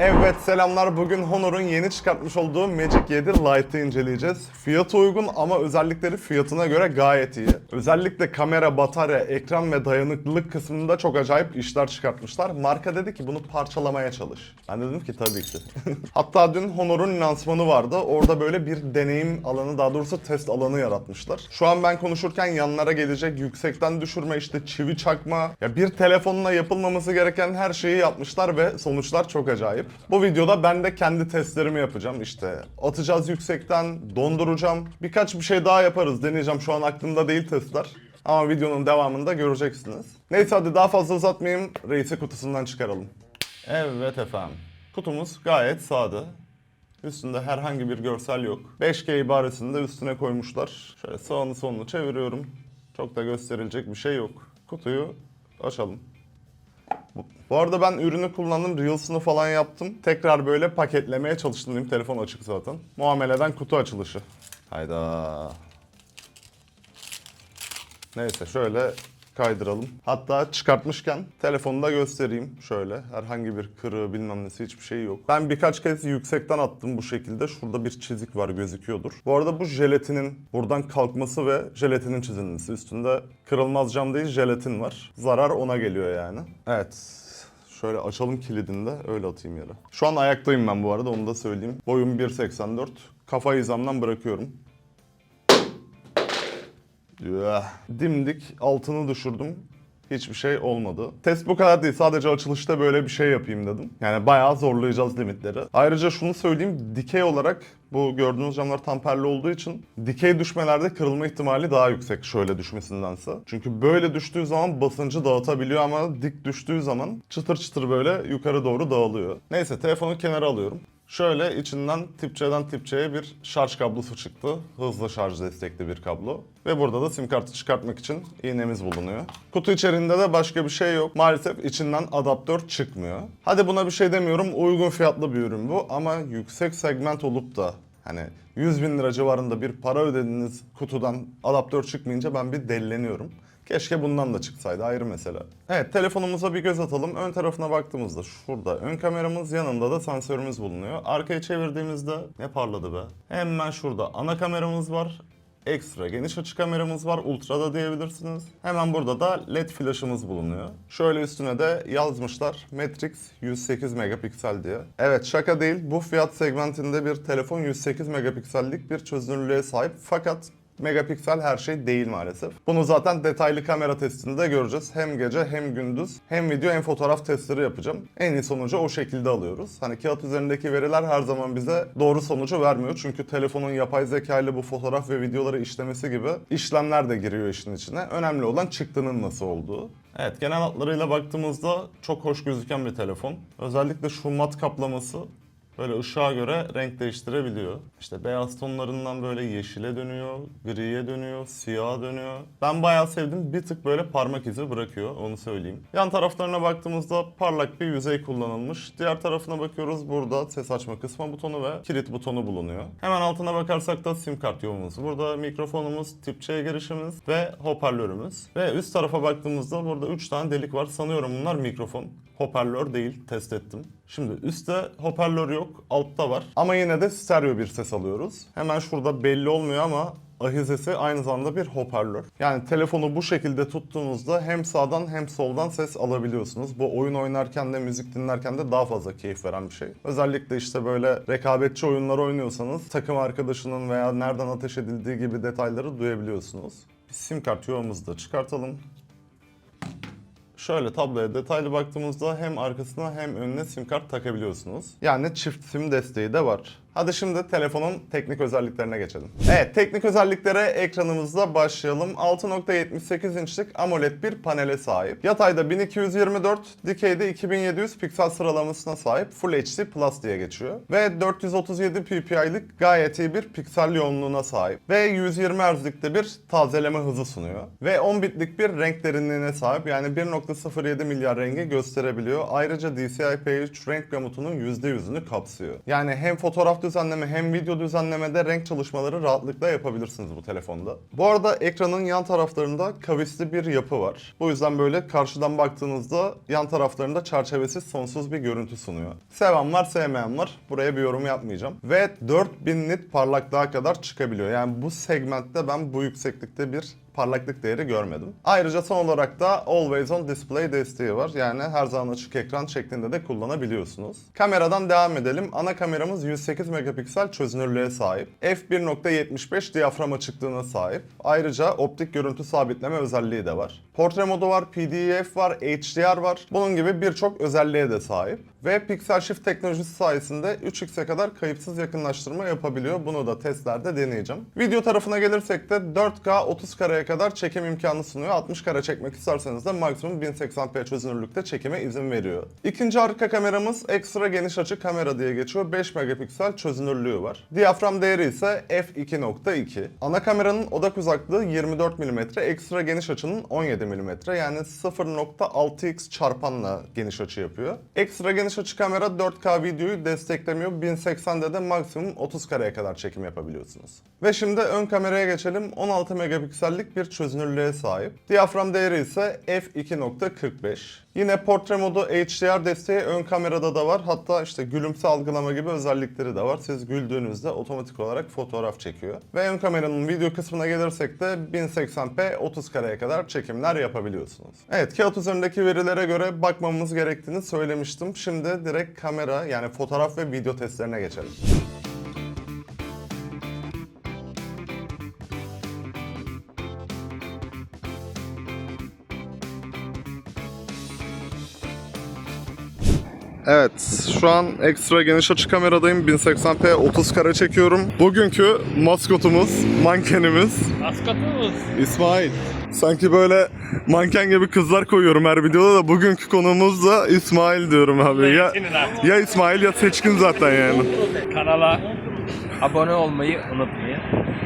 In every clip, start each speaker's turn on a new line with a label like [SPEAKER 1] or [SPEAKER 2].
[SPEAKER 1] Evet selamlar. Bugün Honor'un yeni çıkartmış olduğu Magic 7 Lite'ı inceleyeceğiz. Fiyatı uygun ama özellikleri fiyatına göre gayet iyi. Özellikle kamera, batarya, ekran ve dayanıklılık kısmında çok acayip işler çıkartmışlar. Marka dedi ki bunu parçalamaya çalış. Ben de dedim ki tabii ki. Hatta dün Honor'un lansmanı vardı. Orada böyle bir deneyim alanı daha doğrusu test alanı yaratmışlar. Şu an ben konuşurken yanlara gelecek yüksekten düşürme işte çivi çakma. Ya bir telefonla yapılmaması gereken her şeyi yapmışlar ve sonuçlar çok acayip. Bu videoda ben de kendi testlerimi yapacağım işte. Atacağız yüksekten, donduracağım. Birkaç bir şey daha yaparız. Deneyeceğim. Şu an aklımda değil testler. Ama videonun devamında göreceksiniz. Neyse hadi daha fazla uzatmayayım. Reisi kutusundan çıkaralım. Evet efendim. Kutumuz gayet sade. Üstünde herhangi bir görsel yok. 5G ibaresini de üstüne koymuşlar. Şöyle sağını solunu çeviriyorum. Çok da gösterilecek bir şey yok. Kutuyu açalım. Bu- arada ben ürünü kullandım, Reels'ını falan yaptım. Tekrar böyle paketlemeye çalıştım. Benim telefon açık zaten. Muameleden kutu açılışı. Hayda. Neyse şöyle kaydıralım. Hatta çıkartmışken telefonu da göstereyim. Şöyle herhangi bir kırığı bilmem nesi hiçbir şey yok. Ben birkaç kez yüksekten attım bu şekilde. Şurada bir çizik var gözüküyordur. Bu arada bu jelatinin buradan kalkması ve jelatinin çizilmesi. Üstünde kırılmaz cam değil jelatin var. Zarar ona geliyor yani. Evet. Şöyle açalım kilidini de öyle atayım yere. Şu an ayaktayım ben bu arada onu da söyleyeyim. Boyum 1.84. Kafa hizamdan bırakıyorum. Dimdik altını düşürdüm. Hiçbir şey olmadı. Test bu kadar değil. Sadece açılışta böyle bir şey yapayım dedim. Yani bayağı zorlayacağız limitleri. Ayrıca şunu söyleyeyim. Dikey olarak bu gördüğünüz camlar tamperli olduğu için dikey düşmelerde kırılma ihtimali daha yüksek şöyle düşmesindense. Çünkü böyle düştüğü zaman basıncı dağıtabiliyor ama dik düştüğü zaman çıtır çıtır böyle yukarı doğru dağılıyor. Neyse telefonu kenara alıyorum. Şöyle içinden tip C'den tip C'ye bir şarj kablosu çıktı. Hızlı şarj destekli bir kablo. Ve burada da sim kartı çıkartmak için iğnemiz bulunuyor. Kutu içerisinde de başka bir şey yok. Maalesef içinden adaptör çıkmıyor. Hadi buna bir şey demiyorum. Uygun fiyatlı bir ürün bu. Ama yüksek segment olup da hani 100 bin lira civarında bir para ödediğiniz kutudan adaptör çıkmayınca ben bir delleniyorum. Keşke bundan da çıksaydı ayrı mesele. Evet telefonumuza bir göz atalım. Ön tarafına baktığımızda şurada ön kameramız yanında da sensörümüz bulunuyor. Arkaya çevirdiğimizde ne parladı be. Hemen şurada ana kameramız var. Ekstra geniş açı kameramız var. Ultra da diyebilirsiniz. Hemen burada da led flaşımız bulunuyor. Şöyle üstüne de yazmışlar. Matrix 108 megapiksel diye. Evet şaka değil. Bu fiyat segmentinde bir telefon 108 megapiksellik bir çözünürlüğe sahip. Fakat megapiksel her şey değil maalesef. Bunu zaten detaylı kamera testinde göreceğiz. Hem gece hem gündüz hem video hem fotoğraf testleri yapacağım. En iyi sonucu o şekilde alıyoruz. Hani kağıt üzerindeki veriler her zaman bize doğru sonucu vermiyor. Çünkü telefonun yapay zeka ile bu fotoğraf ve videoları işlemesi gibi işlemler de giriyor işin içine. Önemli olan çıktının nasıl olduğu. Evet genel hatlarıyla baktığımızda çok hoş gözüken bir telefon. Özellikle şu mat kaplaması Böyle ışığa göre renk değiştirebiliyor. İşte beyaz tonlarından böyle yeşile dönüyor, griye dönüyor, siyaha dönüyor. Ben bayağı sevdim. Bir tık böyle parmak izi bırakıyor, onu söyleyeyim. Yan taraflarına baktığımızda parlak bir yüzey kullanılmış. Diğer tarafına bakıyoruz. Burada ses açma kısma butonu ve kilit butonu bulunuyor. Hemen altına bakarsak da sim kart yolumuz. Burada mikrofonumuz, tip C girişimiz ve hoparlörümüz. Ve üst tarafa baktığımızda burada 3 tane delik var. Sanıyorum bunlar mikrofon. Hoparlör değil, test ettim. Şimdi üstte hoparlör yok, altta var. Ama yine de stereo bir ses alıyoruz. Hemen şurada belli olmuyor ama ahizesi aynı zamanda bir hoparlör. Yani telefonu bu şekilde tuttuğunuzda hem sağdan hem soldan ses alabiliyorsunuz. Bu oyun oynarken de müzik dinlerken de daha fazla keyif veren bir şey. Özellikle işte böyle rekabetçi oyunlar oynuyorsanız takım arkadaşının veya nereden ateş edildiği gibi detayları duyabiliyorsunuz. Bir sim kart yuvamızı da çıkartalım. Şöyle tabloya detaylı baktığımızda hem arkasına hem önüne sim kart takabiliyorsunuz. Yani çift sim desteği de var. Hadi şimdi telefonun teknik özelliklerine geçelim. Evet teknik özelliklere ekranımızda başlayalım. 6.78 inçlik AMOLED bir panele sahip. Yatayda 1224, dikeyde 2700 piksel sıralamasına sahip Full HD Plus diye geçiyor. Ve 437 ppi'lik gayet iyi bir piksel yoğunluğuna sahip. Ve 120 Hz'likte bir tazeleme hızı sunuyor. Ve 10 bitlik bir renk derinliğine sahip yani 1.07 milyar rengi gösterebiliyor. Ayrıca DCI P3 renk gamutunun %100'ünü kapsıyor. Yani hem fotoğraf düzenleme hem video düzenlemede renk çalışmaları rahatlıkla yapabilirsiniz bu telefonda. Bu arada ekranın yan taraflarında kavisli bir yapı var. Bu yüzden böyle karşıdan baktığınızda yan taraflarında çerçevesiz sonsuz bir görüntü sunuyor. Seven var sevmeyen var. Buraya bir yorum yapmayacağım. Ve 4000 nit parlaklığa kadar çıkabiliyor. Yani bu segmentte ben bu yükseklikte bir parlaklık değeri görmedim. Ayrıca son olarak da Always On Display desteği var. Yani her zaman açık ekran şeklinde de kullanabiliyorsunuz. Kameradan devam edelim. Ana kameramız 108 megapiksel çözünürlüğe sahip. f1.75 diyafram açıklığına sahip. Ayrıca optik görüntü sabitleme özelliği de var. Portre modu var, PDF var, HDR var. Bunun gibi birçok özelliğe de sahip. Ve Pixel Shift teknolojisi sayesinde 3x'e kadar kayıpsız yakınlaştırma yapabiliyor. Bunu da testlerde deneyeceğim. Video tarafına gelirsek de 4K 30 kareye kadar çekim imkanı sunuyor. 60 kare çekmek isterseniz de maksimum 1080p çözünürlükte çekime izin veriyor. İkinci arka kameramız ekstra geniş açı kamera diye geçiyor. 5 megapiksel çözünürlüğü var. Diyafram değeri ise f2.2. Ana kameranın odak uzaklığı 24 mm, ekstra geniş açının 17 mm. Yani 0.6x çarpanla geniş açı yapıyor. Ekstra geniş açı kamera 4K videoyu desteklemiyor. 1080'de de maksimum 30 kareye kadar çekim yapabiliyorsunuz. Ve şimdi ön kameraya geçelim. 16 megapiksellik bir çözünürlüğe sahip. Diyafram değeri ise f2.45. Yine portre modu HDR desteği ön kamerada da var. Hatta işte gülümse algılama gibi özellikleri de var. Siz güldüğünüzde otomatik olarak fotoğraf çekiyor. Ve ön kameranın video kısmına gelirsek de 1080p 30 kareye kadar çekimler yapabiliyorsunuz. Evet kağıt üzerindeki verilere göre bakmamız gerektiğini söylemiştim. Şimdi direkt kamera yani fotoğraf ve video testlerine geçelim. Evet, şu an ekstra geniş açı kameradayım. 1080p 30 kare çekiyorum. Bugünkü maskotumuz, mankenimiz
[SPEAKER 2] Maskotumuz.
[SPEAKER 1] İsmail. Sanki böyle manken gibi kızlar koyuyorum her videoda da bugünkü konuğumuz da İsmail diyorum abi. Ya, ya İsmail ya seçkin zaten yani.
[SPEAKER 2] Kanala abone olmayı unutmayın.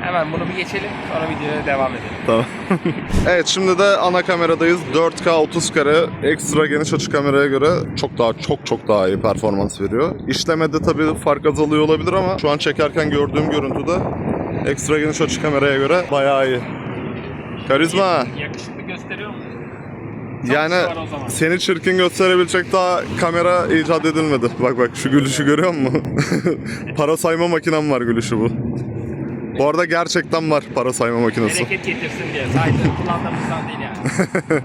[SPEAKER 2] Hemen bunu bir geçelim sonra videoya devam edelim.
[SPEAKER 1] Tamam. evet şimdi de ana kameradayız. 4K 30 kare ekstra geniş açı kameraya göre çok daha çok çok daha iyi performans veriyor. İşlemede tabii fark azalıyor olabilir ama şu an çekerken gördüğüm görüntüde ekstra geniş açı kameraya göre bayağı iyi. Karizma.
[SPEAKER 2] Yakışıklı gösteriyor mu? Çok
[SPEAKER 1] Yani seni çirkin gösterebilecek daha kamera icat edilmedi. Bak bak şu gülüşü görüyor musun? para sayma makinem var gülüşü bu. Bu arada gerçekten var para sayma makinesi.
[SPEAKER 2] Bereket getirsin diye. Sadece kullandığımızdan değil yani.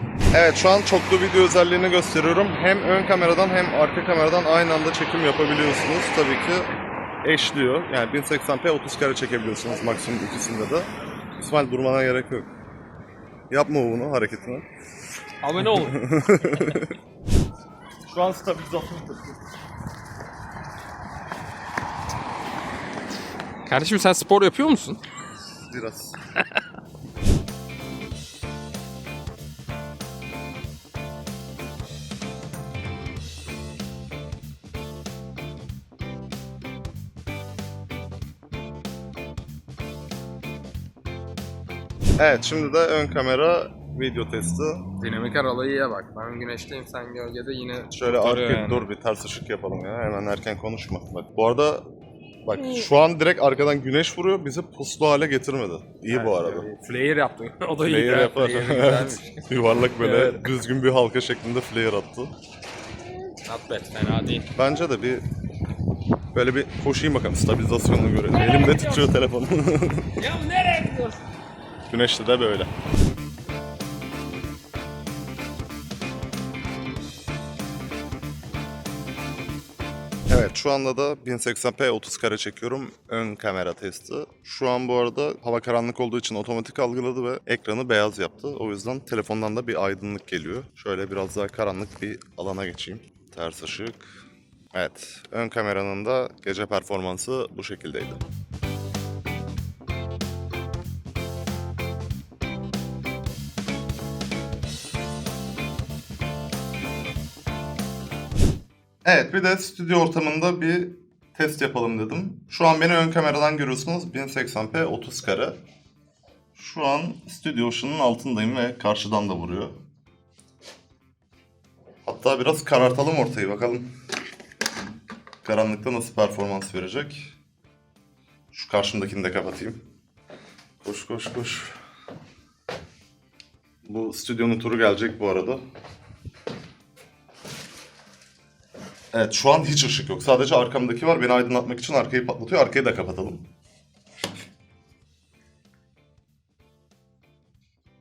[SPEAKER 1] Evet şu an çoklu video özelliğini gösteriyorum. Hem ön kameradan hem arka kameradan aynı anda çekim yapabiliyorsunuz. Tabii ki eşliyor. Yani 1080p 30 kare çekebiliyorsunuz maksimum ikisinde de. İsmail durmana gerek yok. Yapma bunu hareketini.
[SPEAKER 2] abone olun.
[SPEAKER 3] Şu an stabilizasyon takıyor.
[SPEAKER 2] Kardeşim sen spor yapıyor musun?
[SPEAKER 1] Biraz. Evet şimdi de ön kamera video testi.
[SPEAKER 2] Dinamik aralığı iyiye bak. Ben güneşteyim sen gölgede yine
[SPEAKER 1] Şöyle
[SPEAKER 2] kurtarıyor
[SPEAKER 1] arka
[SPEAKER 2] yani.
[SPEAKER 1] dur bir ters ışık yapalım ya. Hemen erken konuşma. Bak bu arada bak şu an direkt arkadan güneş vuruyor. Bizi puslu hale getirmedi. İyi bu arada.
[SPEAKER 2] Flare yaptın. o da iyi.
[SPEAKER 1] Flare
[SPEAKER 2] ya.
[SPEAKER 1] yapar. Evet. Yuvarlak böyle
[SPEAKER 2] Evet.
[SPEAKER 1] düzgün bir halka şeklinde flare attı.
[SPEAKER 2] Not bad. Fena değil.
[SPEAKER 1] Bence de bir böyle bir koşayım bakalım stabilizasyonunu görelim. Elimde titriyor telefon.
[SPEAKER 2] Ya nereye gidiyorsun?
[SPEAKER 1] Güneşte de böyle. Şu anda da 1080p 30 kare çekiyorum. Ön kamera testi. Şu an bu arada hava karanlık olduğu için otomatik algıladı ve ekranı beyaz yaptı. O yüzden telefondan da bir aydınlık geliyor. Şöyle biraz daha karanlık bir alana geçeyim. Ters ışık. Evet, ön kameranın da gece performansı bu şekildeydi. Evet bir de stüdyo ortamında bir test yapalım dedim. Şu an beni ön kameradan görüyorsunuz 1080p 30 kare. Şu an stüdyo ışığının altındayım ve karşıdan da vuruyor. Hatta biraz karartalım ortayı bakalım. Karanlıkta nasıl performans verecek. Şu karşımdakini de kapatayım. Koş koş koş. Bu stüdyonun turu gelecek bu arada. Evet şu an hiç ışık yok. Sadece arkamdaki var. Beni aydınlatmak için arkayı patlatıyor. Arkayı da kapatalım.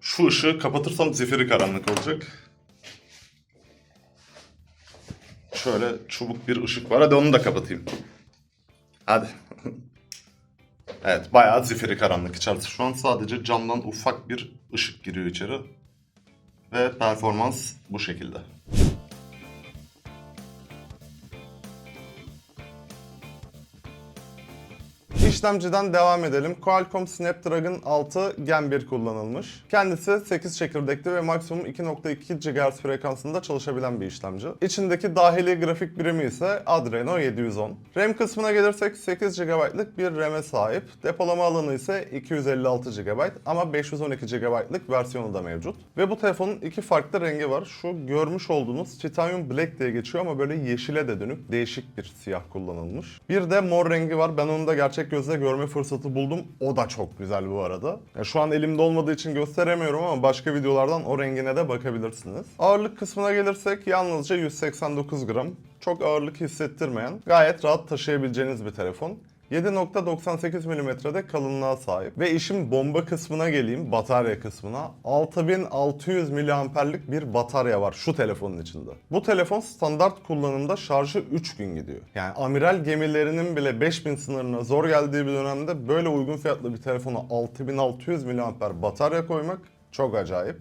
[SPEAKER 1] Şu ışığı kapatırsam zifiri karanlık olacak. Şöyle çubuk bir ışık var. Hadi onu da kapatayım. Hadi. evet bayağı zifiri karanlık içerisi. Şu an sadece camdan ufak bir ışık giriyor içeri. Ve performans bu şekilde. İşlemciden devam edelim. Qualcomm Snapdragon 6 Gen 1 kullanılmış. Kendisi 8 çekirdekli ve maksimum 2.2 GHz frekansında çalışabilen bir işlemci. İçindeki dahili grafik birimi ise Adreno 710. RAM kısmına gelirsek 8 GB'lık bir RAM'e sahip. Depolama alanı ise 256 GB ama 512 GB'lık versiyonu da mevcut. Ve bu telefonun iki farklı rengi var. Şu görmüş olduğunuz Titanium Black diye geçiyor ama böyle yeşile de dönük değişik bir siyah kullanılmış. Bir de mor rengi var. Ben onu da gerçek gözle görme fırsatı buldum. O da çok güzel bu arada. Ya şu an elimde olmadığı için gösteremiyorum ama başka videolardan o rengine de bakabilirsiniz. Ağırlık kısmına gelirsek yalnızca 189 gram. Çok ağırlık hissettirmeyen, gayet rahat taşıyabileceğiniz bir telefon. 7.98 mm'de kalınlığa sahip. Ve işin bomba kısmına geleyim, batarya kısmına. 6600 mAh'lik bir batarya var şu telefonun içinde. Bu telefon standart kullanımda şarjı 3 gün gidiyor. Yani amiral gemilerinin bile 5000 sınırına zor geldiği bir dönemde böyle uygun fiyatlı bir telefona 6600 mAh batarya koymak çok acayip.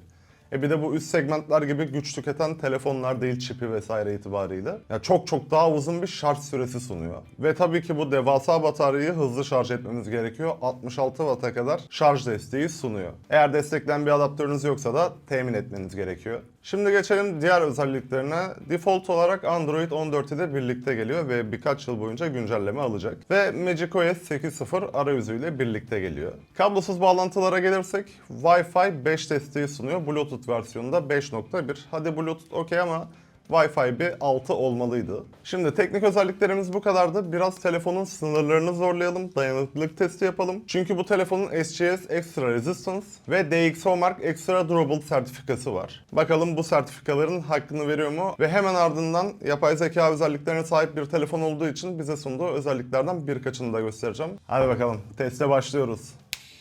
[SPEAKER 1] E bir de bu üst segmentler gibi güç tüketen telefonlar değil çipi vesaire itibariyle. Ya çok çok daha uzun bir şarj süresi sunuyor. Ve tabii ki bu devasa bataryayı hızlı şarj etmemiz gerekiyor. 66 Watt'a kadar şarj desteği sunuyor. Eğer destekleyen bir adaptörünüz yoksa da temin etmeniz gerekiyor. Şimdi geçelim diğer özelliklerine. Default olarak Android 14 ile birlikte geliyor ve birkaç yıl boyunca güncelleme alacak. Ve macOS 8.0 arayüzüyle birlikte geliyor. Kablosuz bağlantılara gelirsek Wi-Fi 5 desteği sunuyor. Bluetooth versiyonunda 5.1. Hadi Bluetooth okey ama Wi-Fi bir 6 olmalıydı. Şimdi teknik özelliklerimiz bu kadardı. Biraz telefonun sınırlarını zorlayalım, dayanıklılık testi yapalım. Çünkü bu telefonun SGS Extra Resistance ve DxO Mark Extra Durable sertifikası var. Bakalım bu sertifikaların hakkını veriyor mu? Ve hemen ardından yapay zeka özelliklerine sahip bir telefon olduğu için bize sunduğu özelliklerden birkaçını da göstereceğim. Hadi bakalım teste başlıyoruz.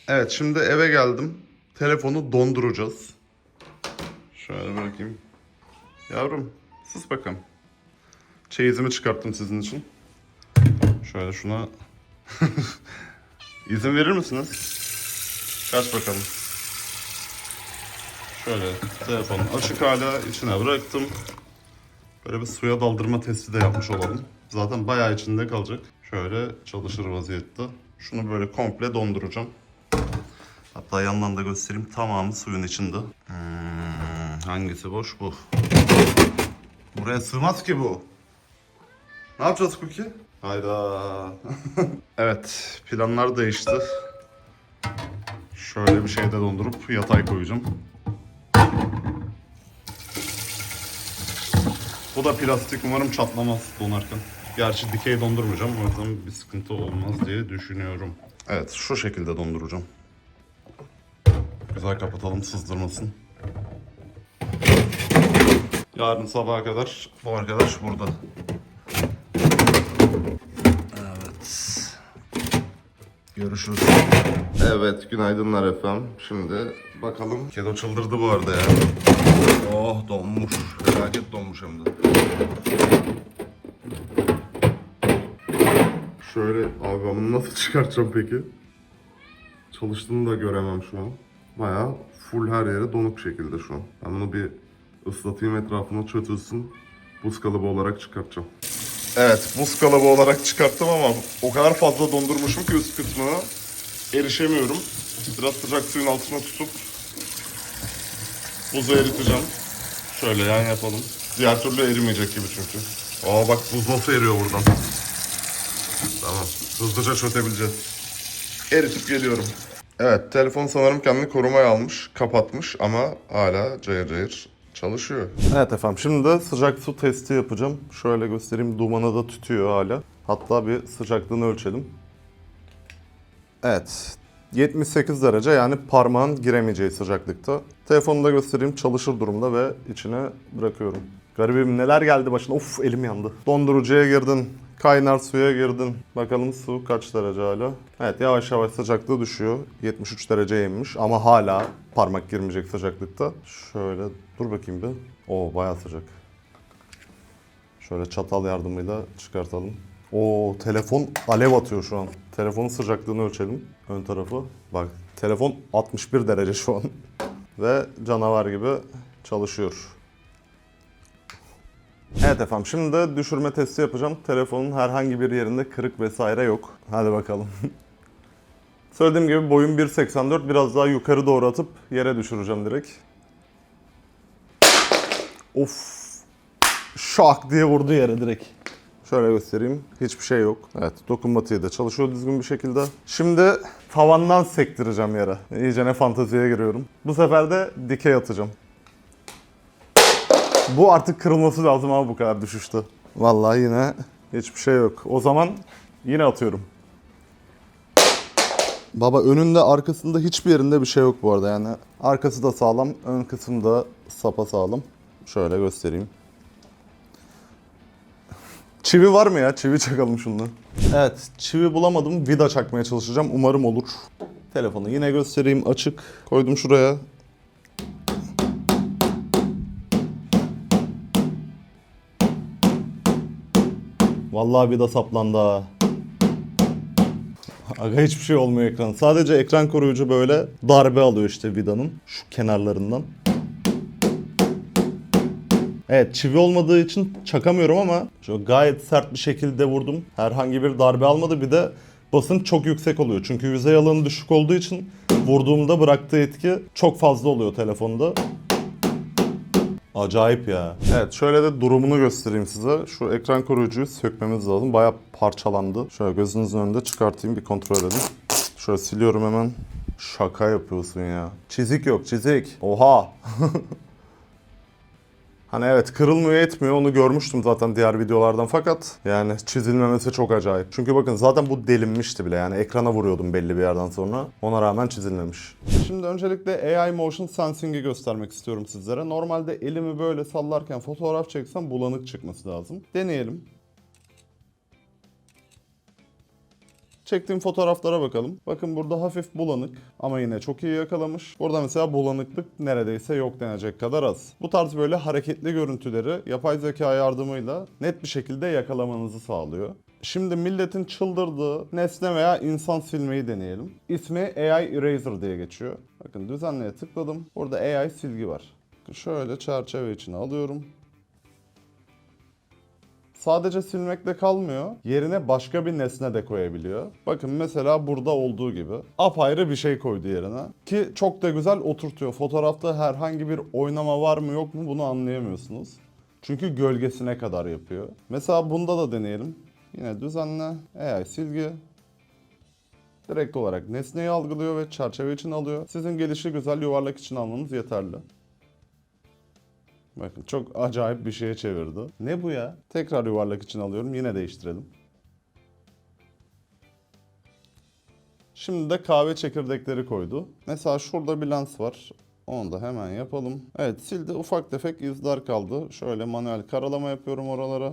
[SPEAKER 1] Evet şimdi eve geldim. Telefonu donduracağız. Şöyle bırakayım. Yavrum sus bakalım. Çeyizimi çıkarttım sizin için. Şöyle şuna izin verir misiniz? Kaç bakalım. Şöyle telefonu açık hala içine bıraktım. Böyle bir suya daldırma testi de yapmış olalım. Zaten bayağı içinde kalacak. Şöyle çalışır vaziyette. Şunu böyle komple donduracağım. Hatta yandan da göstereyim. Tamamı suyun içinde. Hmm, hangisi boş bu? Buraya sığmaz ki bu. Ne yapacağız Cookie? Hayda. evet, planlar değişti. Şöyle bir şeyde dondurup yatay koyacağım. Bu da plastik. Umarım çatlamaz donarken. Gerçi dikey dondurmayacağım. O yüzden bir sıkıntı olmaz diye düşünüyorum. Evet, şu şekilde donduracağım. Güzel kapatalım sızdırmasın. Yarın sabaha kadar bu arkadaş burada. Evet. Görüşürüz. Evet, günaydınlar efendim. Şimdi bakalım. Kedo çıldırdı bu arada ya. Oh donmuş. Felaket donmuş hem de. Şöyle abi ben bunu nasıl çıkartacağım peki? Çalıştığını da göremem şu an. Bayağı full her yere donuk şekilde şu an. Ben bunu bir ıslatayım etrafına çötülsün. Buz kalıbı olarak çıkartacağım. Evet buz kalıbı olarak çıkarttım ama o kadar fazla dondurmuşum ki üst kısmına erişemiyorum. Biraz sıcak suyun altına tutup buzu eriteceğim. Şöyle yan yapalım. Diğer türlü erimeyecek gibi çünkü. Aa bak buz nasıl eriyor buradan. Tamam. Hızlıca çötebileceğiz. Eritip geliyorum. Evet, telefon sanırım kendini korumaya almış, kapatmış ama hala cayır cayır çalışıyor. Evet efendim, şimdi de sıcak su testi yapacağım. Şöyle göstereyim, dumanı da tütüyor hala. Hatta bir sıcaklığını ölçelim. Evet. 78 derece yani parmağın giremeyeceği sıcaklıkta. Telefonu da göstereyim çalışır durumda ve içine bırakıyorum. Garibim neler geldi başına. Of elim yandı. Dondurucuya girdin. Kaynar suya girdin. Bakalım su kaç derece hala. Evet yavaş yavaş sıcaklığı düşüyor. 73 dereceye inmiş ama hala parmak girmeyecek sıcaklıkta. Şöyle dur bakayım bir. Oo bayağı sıcak. Şöyle çatal yardımıyla çıkartalım. Oo telefon alev atıyor şu an. Telefonun sıcaklığını ölçelim. Ön tarafı. Bak telefon 61 derece şu an. Ve canavar gibi çalışıyor. Evet efendim şimdi de düşürme testi yapacağım. Telefonun herhangi bir yerinde kırık vesaire yok. Hadi bakalım. Söylediğim gibi boyum 1.84 biraz daha yukarı doğru atıp yere düşüreceğim direkt. Of şak diye vurdu yere direkt. Şöyle göstereyim. Hiçbir şey yok. Evet dokunmatiği de çalışıyor düzgün bir şekilde. Şimdi tavandan sektireceğim yere. İyice ne fanteziye giriyorum. Bu sefer de dikey atacağım. Bu artık kırılması lazım ama bu kadar düşüşte. Vallahi yine hiçbir şey yok. O zaman yine atıyorum. Baba önünde arkasında hiçbir yerinde bir şey yok bu arada yani. Arkası da sağlam, ön kısım da sapa sağlam. Şöyle göstereyim. Çivi var mı ya? Çivi çakalım şunu. Evet, çivi bulamadım. Vida çakmaya çalışacağım. Umarım olur. Telefonu yine göstereyim. Açık. Koydum şuraya. Vallahi vida saplandı ha. Aga hiçbir şey olmuyor ekran. Sadece ekran koruyucu böyle darbe alıyor işte vidanın şu kenarlarından. Evet çivi olmadığı için çakamıyorum ama şu gayet sert bir şekilde vurdum. Herhangi bir darbe almadı. Bir de basınç çok yüksek oluyor. Çünkü yüzey alanı düşük olduğu için vurduğumda bıraktığı etki çok fazla oluyor telefonda. Acayip ya. Evet şöyle de durumunu göstereyim size. Şu ekran koruyucuyu sökmemiz lazım. Baya parçalandı. Şöyle gözünüzün önünde çıkartayım bir kontrol edin. Şöyle siliyorum hemen. Şaka yapıyorsun ya. Çizik yok çizik. Oha. Hani evet kırılmıyor etmiyor onu görmüştüm zaten diğer videolardan fakat yani çizilmemesi çok acayip. Çünkü bakın zaten bu delinmişti bile yani ekrana vuruyordum belli bir yerden sonra. Ona rağmen çizilmemiş. Şimdi öncelikle AI Motion Sensing'i göstermek istiyorum sizlere. Normalde elimi böyle sallarken fotoğraf çeksem bulanık çıkması lazım. Deneyelim. Çektiğim fotoğraflara bakalım. Bakın burada hafif bulanık ama yine çok iyi yakalamış. Burada mesela bulanıklık neredeyse yok denecek kadar az. Bu tarz böyle hareketli görüntüleri yapay zeka yardımıyla net bir şekilde yakalamanızı sağlıyor. Şimdi milletin çıldırdığı nesne veya insan silmeyi deneyelim. İsmi AI Eraser diye geçiyor. Bakın düzenleye tıkladım. Burada AI silgi var. Şöyle çerçeve içine alıyorum. Sadece silmekle kalmıyor. Yerine başka bir nesne de koyabiliyor. Bakın mesela burada olduğu gibi. Apayrı bir şey koydu yerine. Ki çok da güzel oturtuyor. Fotoğrafta herhangi bir oynama var mı yok mu bunu anlayamıyorsunuz. Çünkü gölgesine kadar yapıyor. Mesela bunda da deneyelim. Yine düzenle. AI silgi. Direkt olarak nesneyi algılıyor ve çerçeve için alıyor. Sizin gelişi güzel yuvarlak için almanız yeterli. Bakın çok acayip bir şeye çevirdi. Ne bu ya? Tekrar yuvarlak için alıyorum. Yine değiştirelim. Şimdi de kahve çekirdekleri koydu. Mesela şurada bir lens var. Onu da hemen yapalım. Evet sildi. Ufak tefek izler kaldı. Şöyle manuel karalama yapıyorum oralara.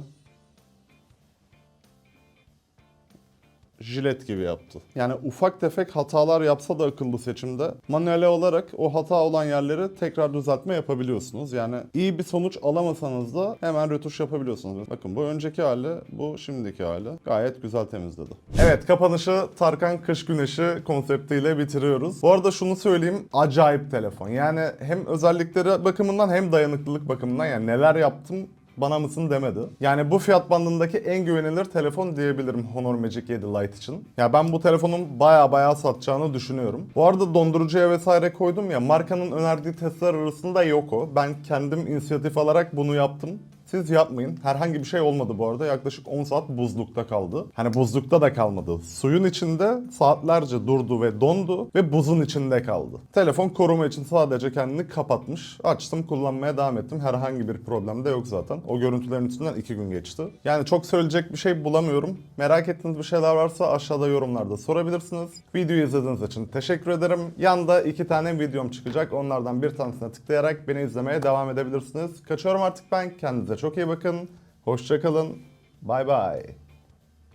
[SPEAKER 1] Jilet gibi yaptı. Yani ufak tefek hatalar yapsa da akıllı seçimde manuel olarak o hata olan yerleri tekrar düzeltme yapabiliyorsunuz. Yani iyi bir sonuç alamasanız da hemen rötuş yapabiliyorsunuz. Bakın bu önceki hali, bu şimdiki hali. Gayet güzel temizledi. Evet kapanışı Tarkan Kış Güneşi konseptiyle bitiriyoruz. Bu arada şunu söyleyeyim acayip telefon. Yani hem özellikleri bakımından hem dayanıklılık bakımından yani neler yaptım bana mısın demedi. Yani bu fiyat bandındaki en güvenilir telefon diyebilirim Honor Magic 7 Lite için. Ya ben bu telefonun baya baya satacağını düşünüyorum. Bu arada dondurucuya vesaire koydum ya markanın önerdiği testler arasında yok o. Ben kendim inisiyatif alarak bunu yaptım. Siz yapmayın. Herhangi bir şey olmadı bu arada. Yaklaşık 10 saat buzlukta kaldı. Hani buzlukta da kalmadı. Suyun içinde saatlerce durdu ve dondu ve buzun içinde kaldı. Telefon koruma için sadece kendini kapatmış. Açtım kullanmaya devam ettim. Herhangi bir problem de yok zaten. O görüntülerin üstünden 2 gün geçti. Yani çok söyleyecek bir şey bulamıyorum. Merak ettiğiniz bir şeyler varsa aşağıda yorumlarda sorabilirsiniz. Videoyu izlediğiniz için teşekkür ederim. Yanda iki tane videom çıkacak. Onlardan bir tanesine tıklayarak beni izlemeye devam edebilirsiniz. Kaçıyorum artık ben. Kendinize çok iyi bakın. Hoşçakalın. Bay bay.